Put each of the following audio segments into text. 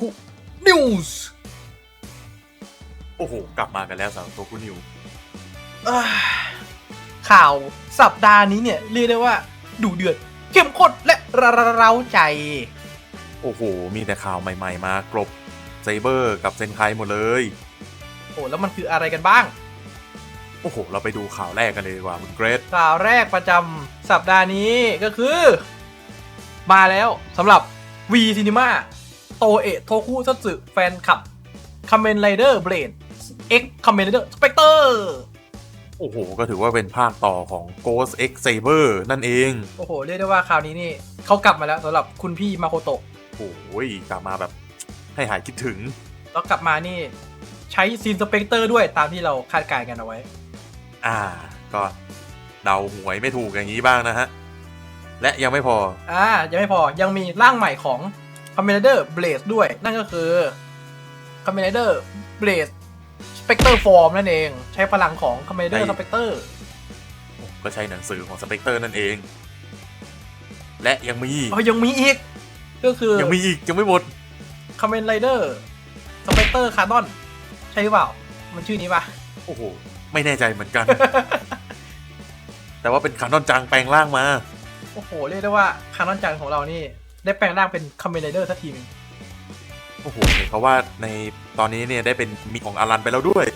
คุนิวส์โอ้โห กลับมากันแล้วสำหรับโทคุนิวข่าวสัปดาห์นี้เนี่ย เรียกได้ว่าดูเดือด เข้มข้นและเร้าใจ โอ้โห มีแต่ข่าวใหม่ๆ มากรบไซเบอร์กับเซนไคหมดเลย โอ้แล้วมันคืออะไรกันบ้าง โอ้โห เราไปดูข่าวแรกกันเลยดีกว่าคุณเกรซข่าวแรกประจำสัปดาห์นี้ก็คือ มาแล้วสำหรับ V Cinema โตเอะโทคุซัตสึแฟนคลับ Kamen Rider Blade X Kamen Rider Spectre โอ้โห ก็ถือว่าเป็นภาคต่อของ Ghost X Saber นั่นเอง โอ้โห เรียกได้ว่าคราวนี้นี่เขากลับมาแล้วสำหรับคุณพี่มาโคโตะโอ้ยกลับมาแบบให้หายคิดถึง แล้วกลับมานี่ ใช้ซีนสเปกเตอร์ด้วยตามที่เราคาดการณ์กันเอาไว้ อ่า ก็เดาหวยไม่ถูกอย่างนี้บ้างนะฮะ และยังไม่พอ อ่า ยังไม่พอยังมีร่างใหม่ของ Kamen Rider Blade ด้วย นั่นก็คือ Kamen Rider Blade Spectre Form นั่นเอง ใช้พลังของ Kamen Rider ใน Spectre ก็ใช้หนังสือของสเปกเตอร์นั่นเอง และยังมีอ๋อยังมีอีก ก็คือ ยังมีอีก ยังไม่หมด Kamen Rider Spectre Canon ใช่หรือเปล่า มันชื่อนี้ปะโอ้โห ไม่แน่ใจเหมือนกัน แต่ว่าเป็นคานอนจังแปลงร่างมา โอ้โห เรียกได้ว่าคานอนจังของเรานี่ ได้แปลงร่างเป็น Kamen Rider สักทีหนึงโอ้โหเห็นเขาว่าในตอนนี้เนี่ยได้เป็นมีของอารันไปแล้วด้วย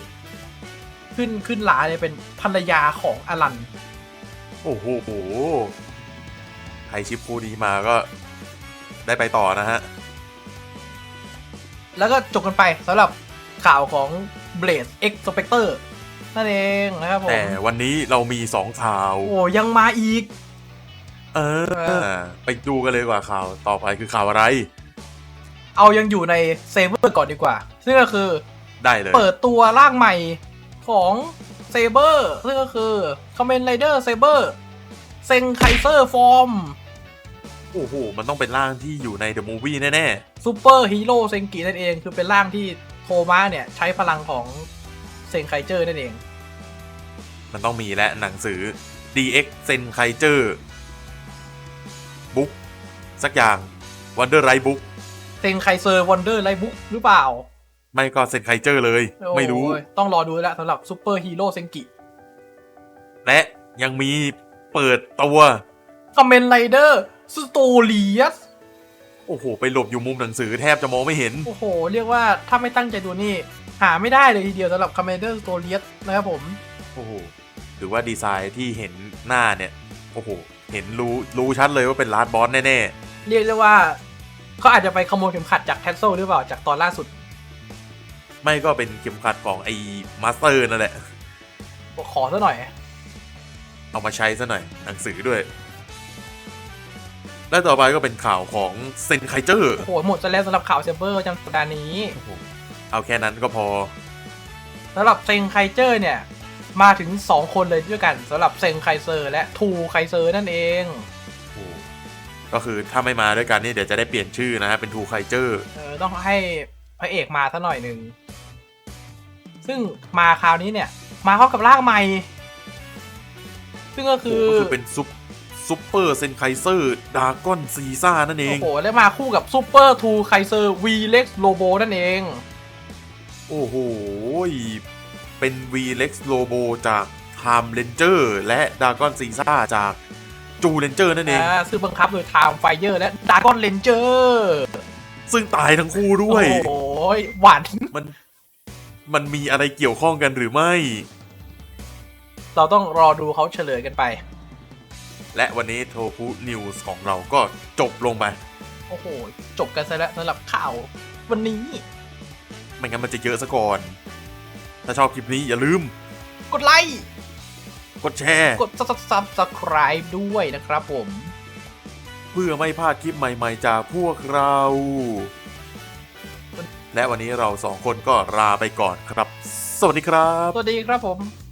ขึ้นขึ้นหลาเลยเป็นภรรยาของอลัน โอ้โหใครชิปคู่นี้มาก็ได้ไปต่อนะฮะ แล้วก็จบกันไปสำหรับข่าวของ Blade X Spectre นั่นเองนะครับผม แต่วันนี้เรามีสองข่าว โอ้ยังมาอีก เออ ไปดูกันเลยดีกว่าข่าวต่อไปคือข่าวอะไร เอายังอยู่ในเซเวอร์ก่อนดีกว่า ซึ่งก็คือได้เลย เปิดตัวร่างใหม่ของเซเบอร์ซึ่งก็คือ Kamen Rider Saber เซงไคเซอร์ฟอร์มโอ้โห มันต้องเป็นร่างที่อยู่ในเดอะมูฟวี่แน่ซูเปอร์ฮีโร่เซงกินั่นเอง คือเป็นร่างที่โทมาเนี่ย ใช้พลังของเซงไคเจอร์นั่นเองๆมันต้องมีและหนังสือ DX Sen k a i j e r Book สักอย่าง Wonder Right Book เซงไคเซอร์วันเดอร์ไลบุ๊กหรือเปล่า ไม่ก็ Sen k a i j e r เลย ไม่รู้โอ้ยต้องรอดูแล้วสำหรับซูเปอร์ฮีโร่เซงกิ และยังมีเปิดตัวคอมเมนไรเดอร์สโตเลียสโอ้โห ไปหลบอยู่มุมหนังสือแทบจะมองไม่เห็น โอ้โห เรียกว่าถ้าไม่ตั้งใจดูนี่ หาไม่ได้เลยทีเดียวสำหรับคอมเมนเดอร์สโตเลียสนะครับผม โอ้โหถือว่าดีไซน์ที่เห็นหน้าเนี่ย โอ้โห เห็นรู้รู้ชัดเลยว่าเป็นลาร์ดบอสแน่เรียกได้ว่าเขาอาจจะไปขโมยเข็มขัดจากแทสโซหรือเปล่าจากตอนล่าสุดๆ ไม่ก็เป็นเข็มขัดของไอ้มาสเตอร์นั่นแหละ ขอซะหน่อย เอามาใช้ซะหน่อย หนังสือด้วย และต่อไปก็เป็นข่าวของเซนไคเจอร์ โอ้โหหมดซะแล้วสำหรับข่าวเซเบอร์ประจำสัปดาห์นี้ เอาแค่นั้นก็พอ สำหรับเซงไคเจอร์เนี่ย มาถึง 2 คนเลยด้วยกันสำหรับเซงไคเซอร์ และทูไคเซอร์นั่นเองโอ้ก็คือถ้าไม่มาด้วยกันนี่เดี๋ยวจะได้เปลี่ยนชื่อนะฮะเป็นทูไคเจอร์เออต้องให้พระเอกมาซะหน่อยหนึ่ง ซึ่งมาคราวนี้เนี่ย มาพร้อมกับร่างใหม่ ซึ่งก็คือก็คือเป็นซุปซุปเปอร์เซนไคเซอร์ดากอนซีซ่านั่นเองโอ้โห แล้วมาคู่กับซูเปอร์ทูไคเซอร์วีเล็กโลโบนั่นเอง โอ้โห เป็น V-Lex Lobo จาก Time Ranger และ Dragon c a s a จากจูเลนเจอร์นั่นเองอ่าซึ่งบังคับโดย Time Fire และ Dragon Ranger ซึ่งตายทั้งคู่ด้วย โอ้โหหวานมัน มันมีอะไรเกี่ยวข้องกันหรือไม่ เราต้องรอดูเขาเฉลยกันไป และวันนี้โทคุนิวส์ของเราก็จบลงไป โอ้โห จบกันซะแล้วสำหรับข่าว วันนี้ ไม่งั้นมันจะเยอะซะก่อน ถ้าชอบคลิปนี้อย่าลืม กดไลค์ กดแชร์ กด subscribe ด้วยนะครับผม เพื่อไม่พลาดคลิปใหม่ ๆ จากพวกเรา และวันนี้เราสองคนก็ลาไปก่อนครับ สวัสดีครับ สวัสดีครับผม